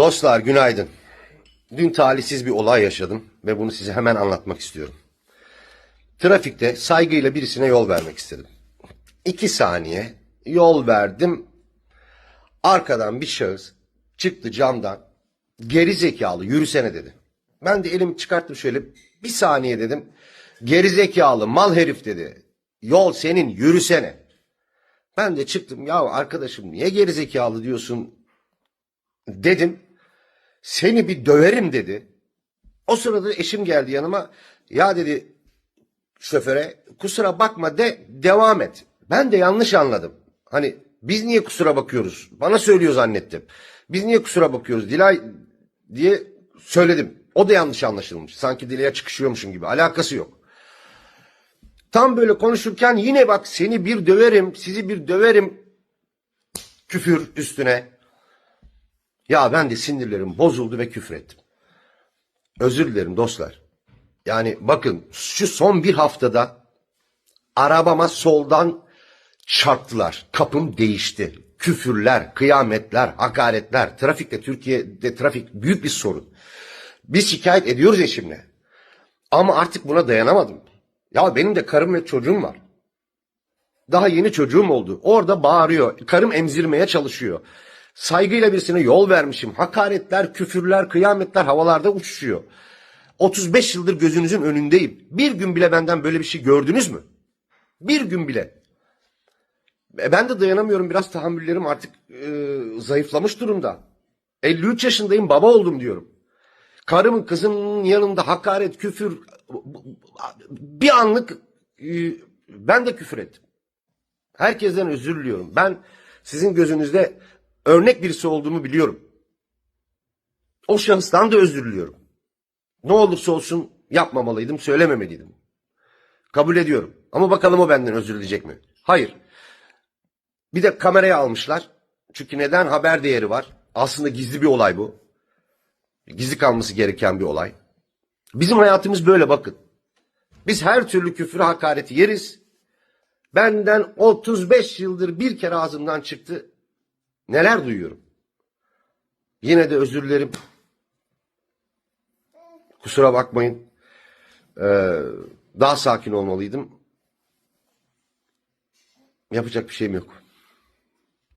Dostlar günaydın. Dün talihsiz bir olay yaşadım ve bunu size hemen anlatmak istiyorum. Trafikte saygıyla birisine yol vermek istedim. İki saniye yol verdim. Arkadan bir şahıs çıktı camdan. Geri zekalı yürüsene dedi. Ben de elimi çıkarttım şöyle bir saniye dedim. Geri zekalı mal herif dedi. Yol senin yürüsene. Ben de çıktım ya arkadaşım niye geri zekalı diyorsun dedim. Seni bir döverim dedi. O sırada eşim geldi yanıma. Ya dedi şoföre kusura bakma de devam et. Ben de yanlış anladım. Hani biz niye kusura bakıyoruz? Bana söylüyor zannettim. Biz niye kusura bakıyoruz? Dilay diye söyledim. O da yanlış anlaşılmış. Sanki Dilay'a çıkışıyormuşum gibi. Alakası yok. Tam böyle konuşurken yine bak seni bir döverim, sizi bir döverim küfür üstüne. Ya ben de sinirlerim bozuldu ve küfür ettim. Özür dilerim dostlar. Yani bakın şu son bir haftada arabama soldan çarptılar. Kapım değişti. Küfürler, kıyametler, hakaretler. Trafikte Türkiye'de trafik büyük bir sorun. Biz şikayet ediyoruz eşimle. Ama artık buna dayanamadım. Ya benim de karım ve çocuğum var. Daha yeni çocuğum oldu. Orada bağırıyor. Karım emzirmeye çalışıyor. Saygıyla birisine yol vermişim. Hakaretler, küfürler, kıyametler havalarda uçuşuyor. 35 yıldır gözünüzün önündeyim. Bir gün bile benden böyle bir şey gördünüz mü? Bir gün bile. E, Ben de dayanamıyorum. Biraz tahammüllerim artık e, zayıflamış durumda. 53 yaşındayım baba oldum diyorum. Karımın kızımın yanında hakaret, küfür bir anlık e, ben de küfür ettim. Herkesten özür diliyorum. Ben sizin gözünüzde örnek birisi olduğumu biliyorum. O şahıstan da özür diliyorum. Ne olursa olsun yapmamalıydım, söylememeliydim. Kabul ediyorum. Ama bakalım o benden özür dileyecek mi? Hayır. Bir de kameraya almışlar. Çünkü neden? Haber değeri var. Aslında gizli bir olay bu. Gizli kalması gereken bir olay. Bizim hayatımız böyle bakın. Biz her türlü küfür hakareti yeriz. Benden 35 yıldır bir kere ağzımdan çıktı. Neler duyuyorum. Yine de özür dilerim. Kusura bakmayın. Ee, daha sakin olmalıydım. Yapacak bir şeyim yok.